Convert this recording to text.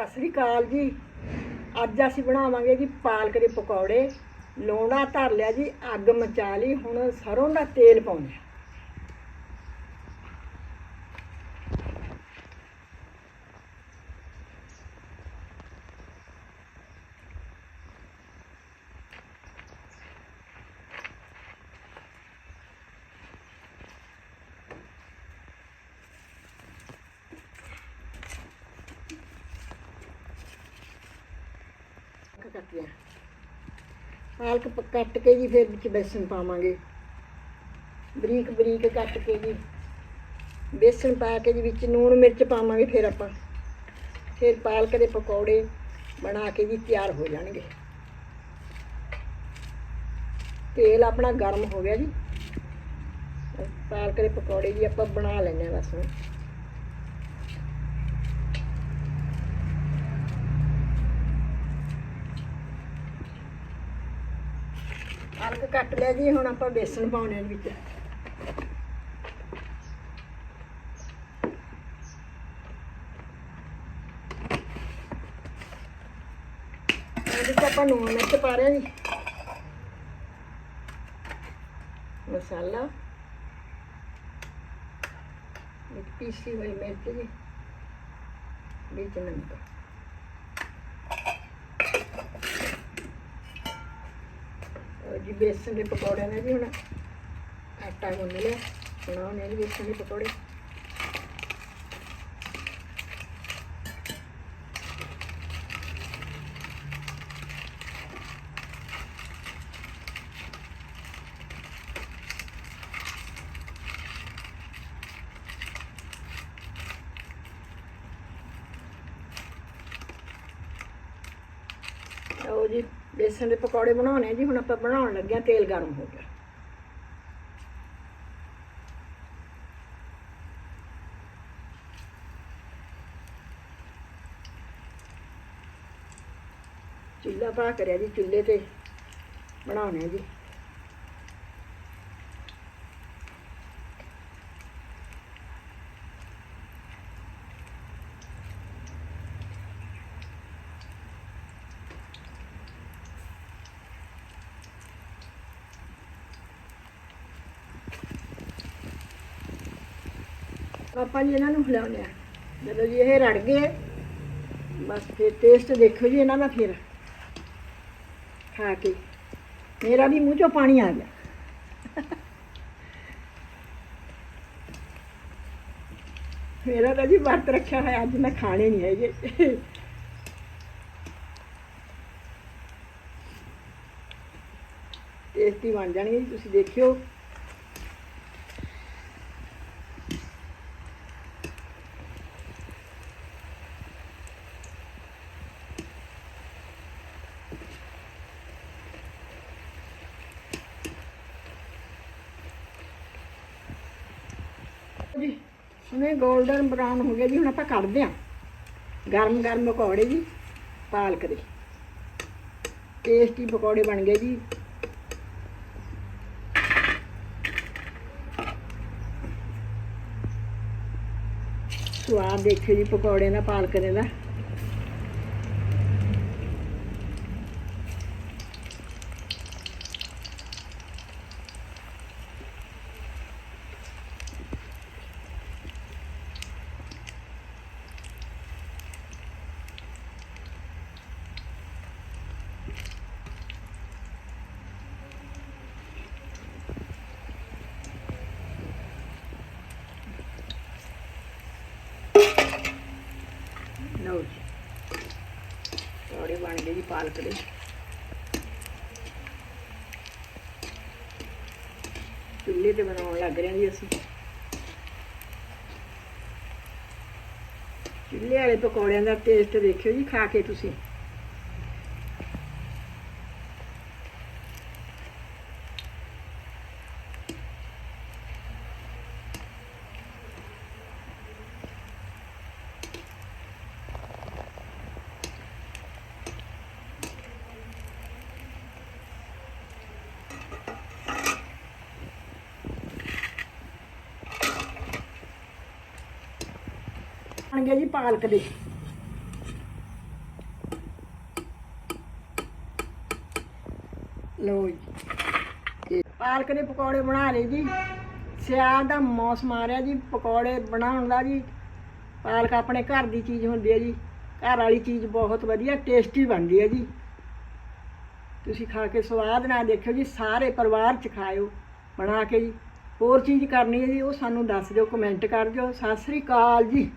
ਸਤਿ ਸ੍ਰੀ ਅਕਾਲ ਜੀ। ਅੱਜ ਅਸੀਂ ਬਣਾਵਾਂਗੇ ਜੀ ਪਾਲਕ ਦੇ ਪਕੌੜੇ। ਲੋਣਾ ਧਰ ਲਿਆ ਜੀ, ਅੱਗ ਮਚਾ ਲਈ, ਹੁਣ ਸਰੋਂ ਦਾ ਤੇਲ ਪਾਉਂਦੇ ਹਾਂ। ਕੱਟ ਲਿਆ ਪਾਲਕ ਕੱਟ ਕੇ ਜੀ ਫਿਰ ਵਿੱਚ ਬੇਸਣ ਪਾਵਾਂਗੇ। ਬਰੀਕ ਬਰੀਕ ਕੱਟ ਕੇ ਜੀ। ਬੇਸਣ ਪਾ ਕੇ ਜੀ ਵਿੱਚ ਨੂਣ ਮਿਰਚ ਪਾਵਾਂਗੇ ਫਿਰ ਆਪਾਂ। ਫਿਰ ਪਾਲਕ ਦੇ ਪਕੌੜੇ ਬਣਾ ਕੇ ਜੀ ਤਿਆਰ ਹੋ ਜਾਣਗੇ। ਤੇਲ ਆਪਣਾ ਗਰਮ ਹੋ ਗਿਆ ਜੀ। ਪਾਲਕ ਦੇ ਪਕੌੜੇ ਜੀ ਆਪਾਂ ਬਣਾ ਲੈਣੇ ਆ ਬਸ ਹੁਣ। ਪਾਲਕ ਕੱਟ ਲਿਆ ਜੀ ਹੁਣ ਆਪਾਂ ਬੇਸਣ ਪਾਉਣੇ ਇਹਦੇ ਵਿੱਚ। ਇਹਦੇ ਵਿੱਚ ਆਪਾਂ ਨੂਣ ਮਿਰਚ ਪਾ ਰਹੇ ਹਾਂ ਜੀ। ਮਸਾਲਾ। ਇੱਕ ਪੀਸੀ ਹੋਈ ਮਿਰਚ ਜੀ। ਵਿੱਚ ਨਮਕ। ਜੀ ਬੇਸਣ ਦੇ ਪਕੌੜੇ ਨੇ ਵੀ ਹੁਣ ਆਟਾ ਗੁੰਨ ਲਿਆ, ਬਣਾਉਣੇ ਜੀ ਬੇਸਣ ਦੇ ਪਕੌੜੇ ਉਹ ਜੀ, ਬੇਸਣ ਦੇ ਪਕੌੜੇ ਬਣਾਉਣੇ ਜੀ, ਹੁਣ ਆਪਾਂ ਬਣਾਉਣ ਲੱਗੇ ਹਾਂ ਤੇਲ ਗਰਮ ਹੋ ਗਿਆ। ਚੁੱਲ੍ਹਾ ਪਾ ਕਰਿਆ ਜੀ, ਚੁੱਲ੍ਹੇ ਤੇ ਬਣਾਉਣੇ ਜੀ। ਆਪਾਂ ਜੀ ਇਹਨਾਂ ਨੂੰ ਹਿਲਾਉਂਦੇ ਆ। ਜਦੋਂ ਜੀ ਇਹ ਰੜ ਗਏ, ਬਸ ਫਿਰ ਟੇਸਟ ਦੇਖੋ ਜੀ ਇਹਨਾਂ ਦਾ ਫਿਰ। ਖਾ ਕੇ। ਮੇਰਾ ਵੀ ਮੂੰਹ ਚੋਂ ਪਾਣੀ ਆ ਗਿਆ। ਮੇਰਾ ਤਾਂ ਜੀ ਵਰਤ ਰੱਖਿਆ ਹੋਇਆ, ਅੱਜ ਮੈਂ ਖਾਣੇ ਨਹੀਂ ਹੈਗੇ। ਟੇਸਟੀ ਬਣ ਜਾਣਗੇ ਜੀ, ਤੁਸੀਂ ਦੇਖਿਓ। ਜੀ, ਹੁਣੇ 골ਡਨ ਬਰਾਊਨ ਹੋ ਗਿਆ ਜੀ, ਹੁਣ ਆਪਾਂ ਕੱਢਦੇ ਆਂ ਗਰਮ ਗਰਮ ਪਕੌੜੇ ਜੀ, ਪਾਲਕ ਦੇ। ਟੇਸਟੀ ਪਕੌੜੇ ਬਣ ਗਏ ਜੀ। ਸਵਾਦ ਦੇਖਿਓ ਜੀ ਪਕੌੜੇ ਦਾ, ਪਾਲਕ ਦੇ ਦਾ ਲਓ ਜੀ ਪਕੌੜੇ ਬਣ ਗਏ ਜੀ ਪਾਲਕ ਦੇ। ਚੁੱਲ੍ਹੇ ਤੇ ਬਣਾਉਣ ਲੱਗ ਰਹੇ ਹਾਂ ਜੀ ਅਸੀਂ। ਚੁੱਲ੍ਹੇ ਵਾਲੇ ਪਕੌੜਿਆਂ ਦਾ ਟੇਸਟ ਦੇਖਿਓ ਜੀ, ਖਾ ਕੇ ਤੁਸੀਂ। ਬਣ ਗਿਆ ਜੀ ਪਾਲਕ ਦੇ। ਲੋ ਜੀ। ਪਾਲਕ ਦੇ ਪਕੌੜੇ ਬਣਾ ਲਏ ਜੀ। ਸਿਆਲ ਦਾ ਮੌਸਮ ਆ ਰਿਹਾ ਜੀ, ਪਕੌੜੇ ਬਣਾਉਣ ਦਾ ਜੀ। ਪਾਲਕ ਆਪਣੇ ਘਰ ਦੀ ਚੀਜ਼ ਹੁੰਦੀ ਹੈ ਜੀ। ਘਰ ਵਾਲੀ ਚੀਜ਼ ਬਹੁਤ ਵਧੀਆ ਟੇਸਟੀ ਬਣਦੀ ਹੈ ਜੀ। ਤੁਸੀਂ ਖਾ ਕੇ ਸਵਾਦ ਨਾਲ ਦੇਖਿਓ ਜੀ, ਸਾਰੇ ਪਰਿਵਾਰ ਚ ਖਾਇਓ। ਬਣਾ ਕੇ ਜੀ। ਹੋਰ ਚੀਜ਼ ਕਰਨੀ ਹੈ ਜੀ, ਉਹ ਸਾਨੂੰ ਦੱਸ ਦਿਓ ਕਮੈਂਟ ਕਰ ਦਿਓ। ਸਤਿ ਸ੍ਰੀ ਅਕਾਲ ਜੀ।